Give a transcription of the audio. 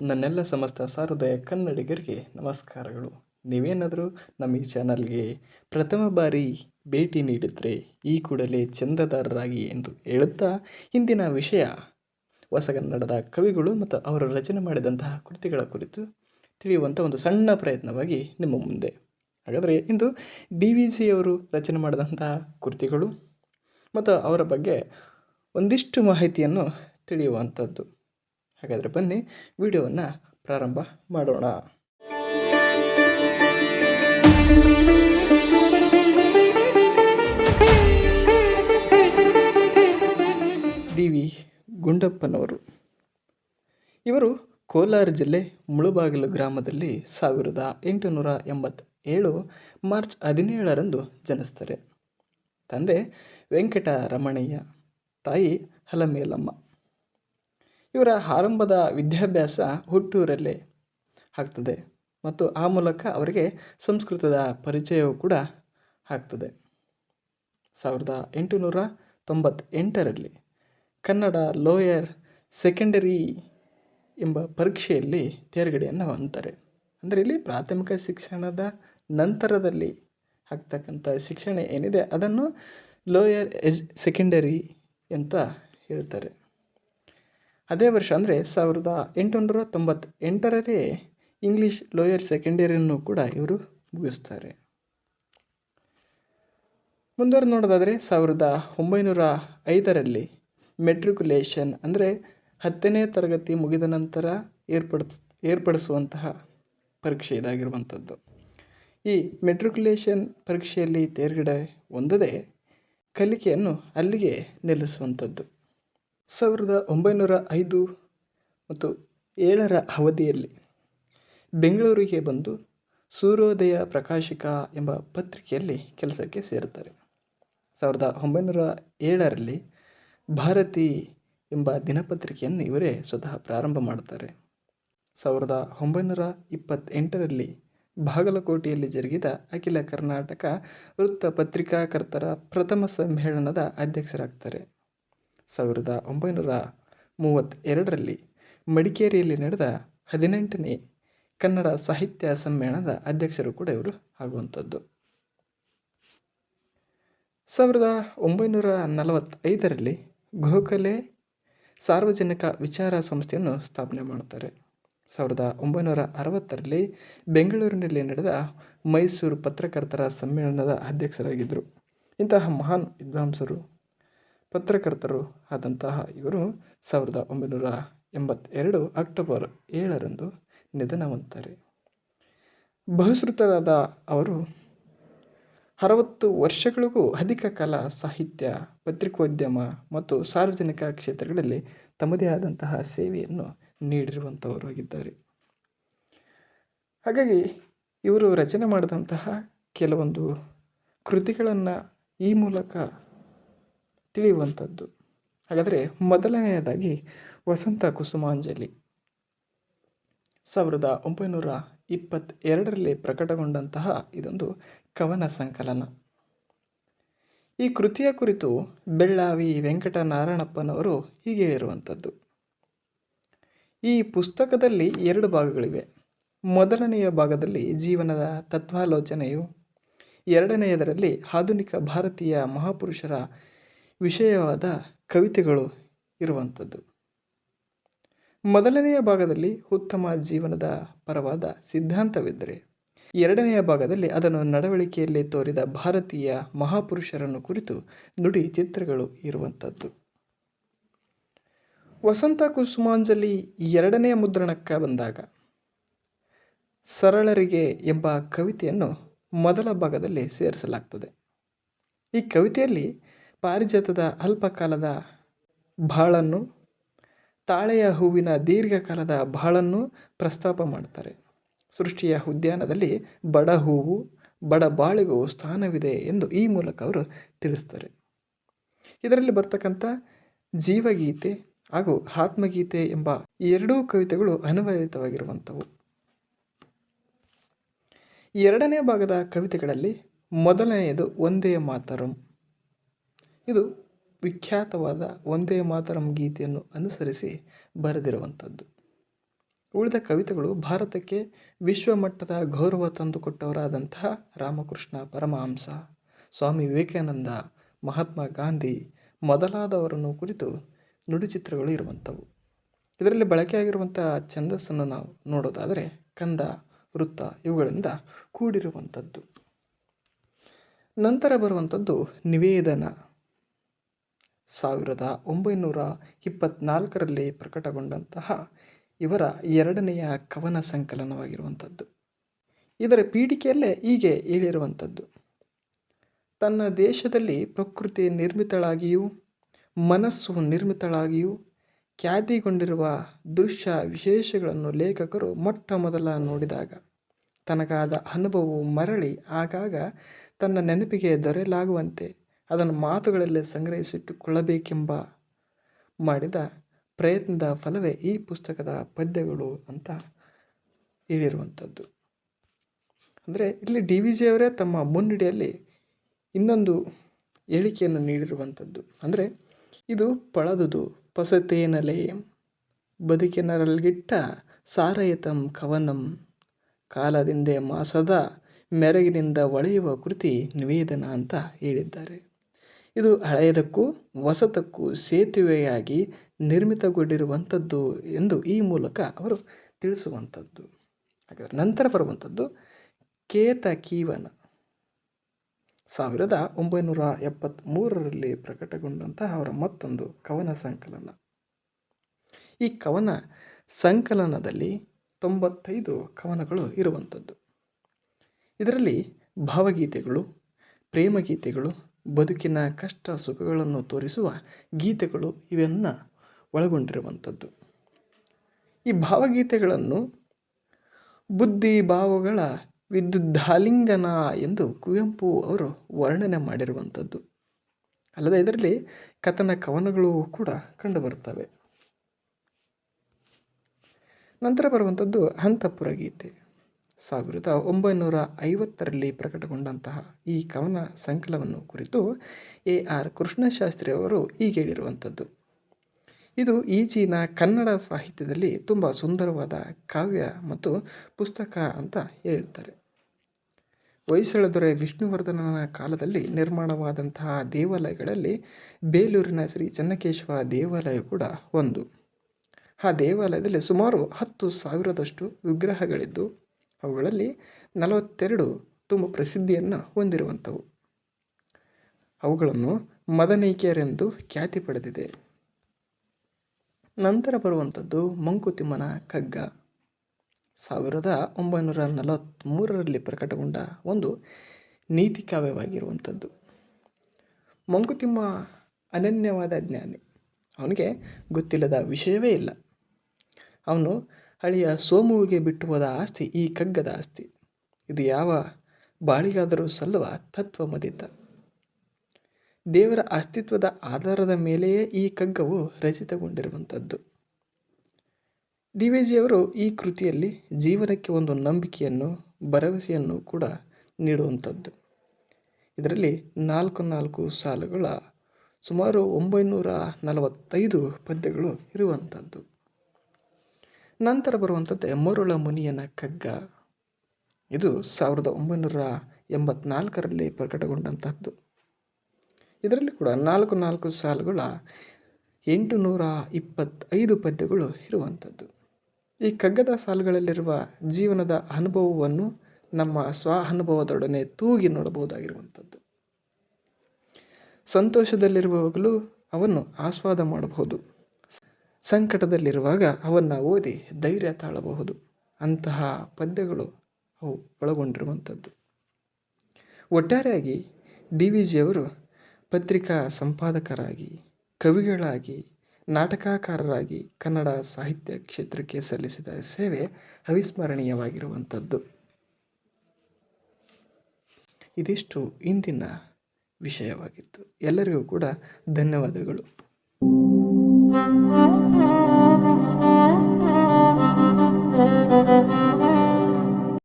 ನನ್ನೆಲ್ಲ ಸಮಸ್ತ ಸಾರುದಯ ಕನ್ನಡಿಗರಿಗೆ ನಮಸ್ಕಾರಗಳು. ನೀವೇನಾದರೂ ನಮ್ಮ ಈ ಚಾನಲ್ಗೆ ಪ್ರಥಮ ಬಾರಿ ಭೇಟಿ ನೀಡಿದರೆ ಈ ಕೂಡಲೇ ಚಂದದಾರರಾಗಿ ಎಂದು ಹೇಳುತ್ತಾ ಇಂದಿನ ವಿಷಯ. ಹೊಸಗನ್ನಡದ ಕವಿಗಳು ಮತ್ತು ಅವರು ರಚನೆ ಮಾಡಿದಂತಹ ಕೃತಿಗಳ ಕುರಿತು ತಿಳಿಯುವಂಥ ಒಂದು ಸಣ್ಣ ಪ್ರಯತ್ನವಾಗಿ ನಿಮ್ಮ ಮುಂದೆ. ಹಾಗಾದರೆ ಇಂದು ಡಿ ವಿ ಜಿ ಅವರು ರಚನೆ ಮಾಡಿದಂತಹ ಕೃತಿಗಳು ಮತ್ತು ಅವರ ಬಗ್ಗೆ ಒಂದಿಷ್ಟು ಮಾಹಿತಿಯನ್ನು ತಿಳಿಯುವಂಥದ್ದು ಹಾಗಾದರೆ ಬನ್ನಿ, ವಿಡಿಯೋವನ್ನು ಪ್ರಾರಂಭ ಮಾಡೋಣ. ಡಿ ವಿ ಗುಂಡಪ್ಪನವರು. ಇವರು ಕೋಲಾರ ಜಿಲ್ಲೆ ಮುಳುಬಾಗಿಲು ಗ್ರಾಮದಲ್ಲಿ ಸಾವಿರದ ಎಂಟುನೂರ ಎಂಬತ್ತೇಳು ಮಾರ್ಚ್ ಹದಿನೇಳರಂದು ಜನಿಸ್ತಾರೆ ತಂದೆ ವೆಂಕಟರಮಣಯ್ಯ, ತಾಯಿ ಹಲಮೇಲಮ್ಮ. ಇವರ ಆರಂಭದ ವಿದ್ಯಾಭ್ಯಾಸ ಹುಟ್ಟೂರಲ್ಲೇ ಆಗ್ತದೆ ಮತ್ತು ಆ ಮೂಲಕ ಅವರಿಗೆ ಸಂಸ್ಕೃತದ ಪರಿಚಯವೂ ಕೂಡ ಆಗ್ತದೆ. ಸಾವಿರದ ಎಂಟುನೂರ ತೊಂಬತ್ತೆಂಟರಲ್ಲಿ ಕನ್ನಡ ಲೋಯರ್ ಸೆಕೆಂಡರಿ ಎಂಬ ಪರೀಕ್ಷೆಯಲ್ಲಿ ತೇರ್ಗಡೆಯನ್ನು ಹೊಂದ್ತಾರೆ ಅಂದರೆ ಇಲ್ಲಿ ಪ್ರಾಥಮಿಕ ಶಿಕ್ಷಣದ ನಂತರದಲ್ಲಿ ಆಗ್ತಕ್ಕಂಥ ಶಿಕ್ಷಣ ಏನಿದೆ ಅದನ್ನು ಲೋಯರ್ ಎಜ್ ಸೆಕೆಂಡರಿ ಅಂತ ಹೇಳ್ತಾರೆ. ಅದೇ ವರ್ಷ ಅಂದರೆ ಸಾವಿರದ ಎಂಟುನೂರ ತೊಂಬತ್ತೆಂಟರಲ್ಲಿ ಇಂಗ್ಲೀಷ್ ಲೋಯರ್ ಸೆಕೆಂಡರಿಯನ್ನು ಕೂಡ ಇವರು ಮುಗಿಸ್ತಾರೆ. ಮುಂದುವರೆದು ನೋಡೋದಾದರೆ ಸಾವಿರದ ಒಂಬೈನೂರ ಐದರಲ್ಲಿ ಮೆಟ್ರಿಕ್ಯುಲೇಷನ್ ಅಂದರೆ ಹತ್ತನೇ ತರಗತಿ ಮುಗಿದ ನಂತರ ಏರ್ಪಡಿಸ್, ಏರ್ಪಡಿಸುವಂತಹ ಪರೀಕ್ಷೆ ಇದಾಗಿರುವಂಥದ್ದು. ಈ ಮೆಟ್ರಿಕ್ಯುಲೇಷನ್ ಪರೀಕ್ಷೆಯಲ್ಲಿ ತೇರ್ಗಡೆ ಹೊಂದದೆ ಕಲಿಕೆಯನ್ನು ಅಲ್ಲಿಗೆ ನಿಲ್ಲಿಸುವಂಥದ್ದು. ಸಾವಿರದ ಒಂಬೈನೂರ ಐದು ಮತ್ತು ಏಳರ ಅವಧಿಯಲ್ಲಿ ಬೆಂಗಳೂರಿಗೆ ಬಂದು ಸೂರ್ಯೋದಯ ಪ್ರಕಾಶಿಕ ಎಂಬ ಪತ್ರಿಕೆಯಲ್ಲಿ ಕೆಲಸಕ್ಕೆ ಸೇರುತ್ತಾರೆ. ಸಾವಿರದ ಒಂಬೈನೂರ ಏಳರಲ್ಲಿ ಭಾರತಿ ಎಂಬ ದಿನಪತ್ರಿಕೆಯನ್ನು ಇವರೇ ಸ್ವತಃ ಪ್ರಾರಂಭ ಮಾಡುತ್ತಾರೆ. ಸಾವಿರದ ಒಂಬೈನೂರ ಇಪ್ಪತ್ತೆಂಟರಲ್ಲಿ ಬಾಗಲಕೋಟೆಯಲ್ಲಿ ಜರುಗಿದ ಅಖಿಲ ಕರ್ನಾಟಕ ವೃತ್ತ ಪತ್ರಿಕಾಕರ್ತರ ಪ್ರಥಮ ಸಮ್ಮೇಳನದ ಅಧ್ಯಕ್ಷರಾಗ್ತಾರೆ. ಸಾವಿರದ ಒಂಬೈನೂರ ಮೂವತ್ತೆರಡರಲ್ಲಿ ಮಡಿಕೇರಿಯಲ್ಲಿ ನಡೆದ ಹದಿನೆಂಟನೇ ಕನ್ನಡ ಸಾಹಿತ್ಯ ಸಮ್ಮೇಳನದ ಅಧ್ಯಕ್ಷರು ಕೂಡ ಇವರು ಆಗುವಂಥದ್ದು. ಸಾವಿರದ ಒಂಬೈನೂರ ನಲವತ್ತೈದರಲ್ಲಿ ಗೋಖಲೆ ಸಾರ್ವಜನಿಕ ವಿಚಾರ ಸಂಸ್ಥೆಯನ್ನು ಸ್ಥಾಪನೆ ಮಾಡುತ್ತಾರೆ. ಸಾವಿರದ ಒಂಬೈನೂರ ಅರವತ್ತರಲ್ಲಿ ಬೆಂಗಳೂರಿನಲ್ಲಿ ನಡೆದ ಮೈಸೂರು ಪತ್ರಕರ್ತರ ಸಮ್ಮೇಳನದ ಅಧ್ಯಕ್ಷರಾಗಿದ್ದರು. ಇಂತಹ ಮಹಾನ್ ವಿದ್ವಾಂಸರು ಪತ್ರಕರ್ತರು ಆದಂತಹ ಇವರು ಸಾವಿರದ ಒಂಬೈನೂರ ಎಂಬತ್ತೆರಡು ಅಕ್ಟೋಬರ್ ಏಳರಂದು ನಿಧನ ಹೊಂದ್ತಾರೆ ಬಹುಶ್ರುತರಾದ ಅವರು ಅರವತ್ತು ವರ್ಷಗಳಿಗೂ ಅಧಿಕ ಕಾಲ ಸಾಹಿತ್ಯ, ಪತ್ರಿಕೋದ್ಯಮ ಮತ್ತು ಸಾರ್ವಜನಿಕ ಕ್ಷೇತ್ರಗಳಲ್ಲಿ ತಮ್ಮದೇ ಆದಂತಹ ಸೇವೆಯನ್ನು ನೀಡಿರುವಂಥವರು ಆಗಿದ್ದಾರೆ. ಹಾಗಾಗಿ ಇವರು ರಚನೆ ಮಾಡಿದಂತಹ ಕೆಲವೊಂದು ಕೃತಿಗಳನ್ನು ಈ ಮೂಲಕ ತಿಳಿಯುವಂಥದ್ದು. ಹಾಗಾದರೆ ಮೊದಲನೆಯದಾಗಿ ವಸಂತ ಕುಸುಮಾಂಜಲಿ. ಸಾವಿರದ ಒಂಬೈನೂರ ಇಪ್ಪತ್ತೆರಡರಲ್ಲಿ ಪ್ರಕಟಗೊಂಡಂತಹ ಇದೊಂದು ಕವನ ಸಂಕಲನ. ಈ ಕೃತಿಯ ಕುರಿತು ಬೆಳ್ಳಾವಿ ವೆಂಕಟನಾರಾಯಣಪ್ಪನವರು ಹೀಗೆ ಹೇಳಿರುವಂಥದ್ದು. ಈ ಪುಸ್ತಕದಲ್ಲಿ ಎರಡು ಭಾಗಗಳಿವೆ. ಮೊದಲನೆಯ ಭಾಗದಲ್ಲಿ ಜೀವನದ ತತ್ವಾಲೋಚನೆಯು, ಎರಡನೆಯದರಲ್ಲಿ ಆಧುನಿಕ ಭಾರತೀಯ ಮಹಾಪುರುಷರ ವಿಷಯವಾದ ಕವಿತೆಗಳು ಇರುವಂಥದ್ದು. ಮೊದಲನೆಯ ಭಾಗದಲ್ಲಿ ಉತ್ತಮ ಜೀವನದ ಪರವಾದ ಸಿದ್ಧಾಂತವಿದ್ದರೆ, ಎರಡನೆಯ ಭಾಗದಲ್ಲಿ ಅದನ್ನು ನಡವಳಿಕೆಯಲ್ಲಿ ತೋರಿದ ಭಾರತೀಯ ಮಹಾಪುರುಷರನ್ನು ಕುರಿತು ನುಡಿ ಚಿತ್ರಗಳು ಇರುವಂಥದ್ದು. ವಸಂತ ಕುಸುಮಾಂಜಲಿ ಎರಡನೆಯ ಮುದ್ರಣಕ್ಕೆ ಬಂದಾಗ, ಸರಳರಿಗೆ ಎಂಬ ಕವಿತೆಯನ್ನು ಮೊದಲ ಭಾಗದಲ್ಲಿ ಸೇರಿಸಲಾಗ್ತದೆ. ಈ ಕವಿತೆಯಲ್ಲಿ ಪಾರಿಜಾತದ ಅಲ್ಪಕಾಲದ ಬಾಳನ್ನು ತಾಳೆಯ ಹೂವಿನ ದೀರ್ಘಕಾಲದ ಬಾಳನ್ನು ಪ್ರಸ್ತಾಪ ಮಾಡ್ತಾರೆ. ಸೃಷ್ಟಿಯ ಉದ್ಯಾನದಲ್ಲಿ ಬಡ ಹೂವು, ಬಡ ಬಾಳಿಗೂ ಸ್ಥಾನವಿದೆ ಎಂದು ಈ ಮೂಲಕ ಅವರು ತಿಳಿಸ್ತಾರೆ. ಇದರಲ್ಲಿ ಬರ್ತಕ್ಕಂಥ ಜೀವಗೀತೆ ಹಾಗೂ ಆತ್ಮಗೀತೆ ಎಂಬ ಎರಡೂ ಕವಿತೆಗಳು ಅನುವಾದಿತವಾಗಿರುವಂಥವು ಎರಡನೇ ಭಾಗದ ಕವಿತೆಗಳಲ್ಲಿ ಮೊದಲನೆಯದು ಒಂದೇ ಮಾತರಂ ಇದು ವಿಖ್ಯಾತವಾದ ಒಂದೇ ಮಾತರಂ ಗೀತೆಯನ್ನು ಅನುಸರಿಸಿ ಬರೆದಿರುವಂಥದ್ದು. ಉಳಿದ ಕವಿತೆಗಳು ಭಾರತಕ್ಕೆ ವಿಶ್ವಮಟ್ಟದ ಗೌರವ ತಂದುಕೊಟ್ಟವರಾದಂತಹ ರಾಮಕೃಷ್ಣ ಪರಮಹಂಸ, ಸ್ವಾಮಿ ವಿವೇಕಾನಂದ, ಮಹಾತ್ಮ ಗಾಂಧಿ ಮೊದಲಾದವರನ್ನು ಕುರಿತು ನುಡಿಚಿತ್ರಗಳು ಇರುವಂಥವು. ಇದರಲ್ಲಿ ಬಳಕೆಯಾಗಿರುವಂಥ ಛಂದಸ್ಸನ್ನು ನಾವು ನೋಡೋದಾದರೆ ಕಂದ, ವೃತ್ತ ಇವುಗಳಿಂದ ಕೂಡಿರುವಂಥದ್ದು. ನಂತರ ಬರುವಂಥದ್ದು ನಿವೇದನ. ಸಾವಿರದ ಒಂಬೈನೂರ ಇಪ್ಪತ್ನಾಲ್ಕರಲ್ಲಿ ಪ್ರಕಟಗೊಂಡಂತಹ ಇವರ ಎರಡನೆಯ ಕವನ ಸಂಕಲನವಾಗಿರುವಂಥದ್ದು. ಇದರ ಪೀಡಿಕೆಯಲ್ಲೇ ಹೀಗೆ ಹೇಳಿರುವಂಥದ್ದು. ತನ್ನ ದೇಶದಲ್ಲಿ ಪ್ರಕೃತಿ ನಿರ್ಮಿತಳಾಗಿಯೂ, ಮನಸ್ಸು ನಿರ್ಮಿತಳಾಗಿಯೂ ಖ್ಯಾತಿಗೊಂಡಿರುವ ದೃಶ್ಯ ವಿಶೇಷಗಳನ್ನು ಲೇಖಕರು ಮೊಟ್ಟ ಮೊದಲ ನೋಡಿದಾಗ ತನಗಾದ ಅನುಭವವು ಮರಳಿ ಆಗಾಗ ತನ್ನ ನೆನಪಿಗೆ ದೊರೆಯಲಾಗುವಂತೆ ಅದನ್ನು ಮಾತುಗಳಲ್ಲಿ ಸಂಗ್ರಹಿಸಿಟ್ಟುಕೊಳ್ಳಬೇಕೆಂಬ ಮಾಡಿದ ಪ್ರಯತ್ನದ ಫಲವೇ ಈ ಪುಸ್ತಕದ ಪದ್ಯಗಳು ಅಂತ ಹೇಳಿರುವಂಥದ್ದು. ಅಂದರೆ ಇಲ್ಲಿ ಡಿ ವಿ ಜಿಯವರೇ ತಮ್ಮ ಮುನ್ನುಡಿಯಲ್ಲಿ ಇನ್ನೊಂದು ಹೇಳಿಕೆಯನ್ನು ನೀಡಿರುವಂಥದ್ದು. ಅಂದರೆ ಇದು ಪಳದುದು ಪಸತೇನಲೆ ಬದುಕಿನರಲ್ಗಿಟ್ಟ ಸಾರಯತಂ ಕವನಂ ಕಾಲದಿಂದೆ ಮಾಸದ ಮೆರಗಿನಿಂದ ಒಳೆಯುವ ಕೃತಿ ನಿವೇದನ ಅಂತ ಹೇಳಿದ್ದಾರೆ. ಇದು ಹಳೆಯದಕ್ಕೂ ಹೊಸತಕ್ಕೂ ಸೇತುವೆಯಾಗಿ ನಿರ್ಮಿತಗೊಂಡಿರುವಂಥದ್ದು ಎಂದು ಈ ಮೂಲಕ ಅವರು ತಿಳಿಸುವಂಥದ್ದು. ಹಾಗಾದರೆ ನಂತರ ಬರುವಂಥದ್ದು ಕೇತಕೀವನ. ಸಾವಿರದ ಒಂಬೈನೂರ ಎಪ್ಪತ್ತ್ಮೂರರಲ್ಲಿ ಪ್ರಕಟಗೊಂಡಂತಹ ಅವರ ಮತ್ತೊಂದು ಕವನ ಸಂಕಲನ. ಈ ಕವನ ಸಂಕಲನದಲ್ಲಿ ತೊಂಬತ್ತೈದು ಕವನಗಳು ಇರುವಂಥದ್ದು. ಇದರಲ್ಲಿ ಭಾವಗೀತೆಗಳು, ಪ್ರೇಮಗೀತೆಗಳು ಬದುಕಿನ ಕಷ್ಟ ಸುಖಗಳನ್ನು ತೋರಿಸುವ ಗೀತೆಗಳು ಇವೆನ್ನ ಒಳಗೊಂಡಿರುವಂಥದ್ದು. ಈ ಭಾವಗೀತೆಗಳನ್ನು ಬುದ್ಧಿ ಭಾವಗಳ ವಿದ್ಯುದ್ಧಾಲಿಂಗನ ಎಂದು ಕುವೆಂಪು ಅವರು ವರ್ಣನೆ ಮಾಡಿರುವಂಥದ್ದು. ಅಲ್ಲದೆ ಇದರಲ್ಲಿ ಕಥನ ಕವನಗಳು ಕೂಡ ಕಂಡುಬರುತ್ತವೆ. ನಂತರ ಬರುವಂಥದ್ದು ಹಂತಪುರ ಗೀತೆ. ಸಾವಿರದ ಒಂಬೈನೂರ ಐವತ್ತರಲ್ಲಿ ಪ್ರಕಟಗೊಂಡಂತಹ ಈ ಕವನ ಸಂಕಲನವನ್ನು ಕುರಿತು ಎ ಆರ್ ಕೃಷ್ಣಶಾಸ್ತ್ರಿ ಅವರು ಹೀಗೆ ಹೇಳಿರುವಂಥದ್ದು. ಇದು ಈಚಿನ ಕನ್ನಡ ಸಾಹಿತ್ಯದಲ್ಲಿ ತುಂಬ ಸುಂದರವಾದ ಕಾವ್ಯ ಮತ್ತು ಪುಸ್ತಕ ಅಂತ ಹೇಳ್ತಾರೆ ಹೊಯ್ಸಳ ದೊರೆ ವಿಷ್ಣುವರ್ಧನನ ಕಾಲದಲ್ಲಿ ನಿರ್ಮಾಣವಾದಂತಹ ದೇವಾಲಯಗಳಲ್ಲಿ ಬೇಲೂರಿನ ಶ್ರೀ ಚನ್ನಕೇಶವ ದೇವಾಲಯ ಕೂಡ ಒಂದು. ಆ ದೇವಾಲಯದಲ್ಲಿ ಸುಮಾರು ಹತ್ತು ಸಾವಿರದಷ್ಟು ವಿಗ್ರಹಗಳಿದ್ದು ಅವುಗಳಲ್ಲಿ ನಲವತ್ತೆರಡು ತುಂಬ ಪ್ರಸಿದ್ಧಿಯನ್ನು ಹೊಂದಿರುವಂಥವು. ಅವುಗಳನ್ನು ಮದನೈಕ್ಯರೆಂದು ಖ್ಯಾತಿ ಪಡೆದಿದೆ. ನಂತರ ಬರುವಂಥದ್ದು ಮಂಕುತಿಮ್ಮನ ಕಗ್ಗ ಸಾವಿರದ ಒಂಬೈನೂರ ನಲವತ್ತ್ಮೂರರಲ್ಲಿ ಪ್ರಕಟಗೊಂಡ ಒಂದು ನೀತಿ ಕಾವ್ಯವಾಗಿರುವಂಥದ್ದು. ಮಂಕುತಿಮ್ಮ ಅನನ್ಯವಾದ ಜ್ಞಾನಿ. ಅವನಿಗೆ ಗೊತ್ತಿಲ್ಲದ ವಿಷಯವೇ ಇಲ್ಲ. ಅವನು ಹಳೆಯ ಸೋಮುವಿಗೆ ಬಿಟ್ಟು ಹೋದ ಆಸ್ತಿ ಈ ಕಗ್ಗದ ಆಸ್ತಿ. ಇದು ಯಾವ ಬಾಳಿಗಾದರೂ ಸಲ್ಲುವ ತತ್ವ ಮದಿತ ದೇವರ ಅಸ್ತಿತ್ವದ ಆಧಾರದ ಮೇಲೆಯೇ ಈ ಕಗ್ಗವು ರಚಿತಗೊಂಡಿರುವಂಥದ್ದು. ಡಿ ವಿ ಜಿಯವರು ಈ ಕೃತಿಯಲ್ಲಿ ಜೀವನಕ್ಕೆ ಒಂದು ನಂಬಿಕೆಯನ್ನು, ಭರವಸೆಯನ್ನು ಕೂಡ ನೀಡುವಂಥದ್ದು. ಇದರಲ್ಲಿ ನಾಲ್ಕು ನಾಲ್ಕು ಸಾಲುಗಳ ಸುಮಾರು ಒಂಬೈನೂರ ನಲವತ್ತೈದು ಪದ್ಯಗಳು ಇರುವಂಥದ್ದು. ನಂತರ ಬರುವಂಥದ್ದು ಮರುಳ ಮುನಿಯನ ಕಗ್ಗ ಇದು ಸಾವಿರದ ಒಂಬೈನೂರ ಎಂಬತ್ನಾಲ್ಕರಲ್ಲಿ ಪ್ರಕಟಗೊಂಡಂಥದ್ದು ಇದರಲ್ಲಿ ಕೂಡ ನಾಲ್ಕು ನಾಲ್ಕು ಸಾಲುಗಳ ಎಂಟು ನೂರ ಇಪ್ಪತ್ತೈದು ಪದ್ಯಗಳು ಇರುವಂಥದ್ದು. ಈ ಕಗ್ಗದ ಸಾಲುಗಳಲ್ಲಿರುವ ಜೀವನದ ಅನುಭವವನ್ನು ನಮ್ಮ ಸ್ವ ಅನುಭವದೊಡನೆ ತೂಗಿ ನೋಡಬಹುದಾಗಿರುವಂಥದ್ದು. ಸಂತೋಷದಲ್ಲಿರುವವಾಗಲೂ ಅವನ್ನು ಆಸ್ವಾದ ಮಾಡಬಹುದು. ಸಂಕಟದಲ್ಲಿರುವಾಗ ಅವನ್ನು ಓದಿ ಧೈರ್ಯ ತಾಳಬಹುದು. ಅಂತಹ ಪದ್ಯಗಳು ಅವು ಒಳಗೊಂಡಿರುವಂಥದ್ದು. ಒಟ್ಟಾರೆಯಾಗಿ ಡಿ ವಿ ಜಿಯವರು ಪತ್ರಿಕಾ ಸಂಪಾದಕರಾಗಿ, ಕವಿಗಳಾಗಿ, ನಾಟಕಕಾರರಾಗಿ ಕನ್ನಡ ಸಾಹಿತ್ಯ ಕ್ಷೇತ್ರಕ್ಕೆ ಸಲ್ಲಿಸಿದ ಸೇವೆ ಅವಿಸ್ಮರಣೀಯವಾಗಿರುವಂಥದ್ದು. ಇದಿಷ್ಟು ಇಂದಿನ ವಿಷಯವಾಗಿತ್ತು. ಎಲ್ಲರಿಗೂ ಕೂಡ ಧನ್ಯವಾದಗಳು.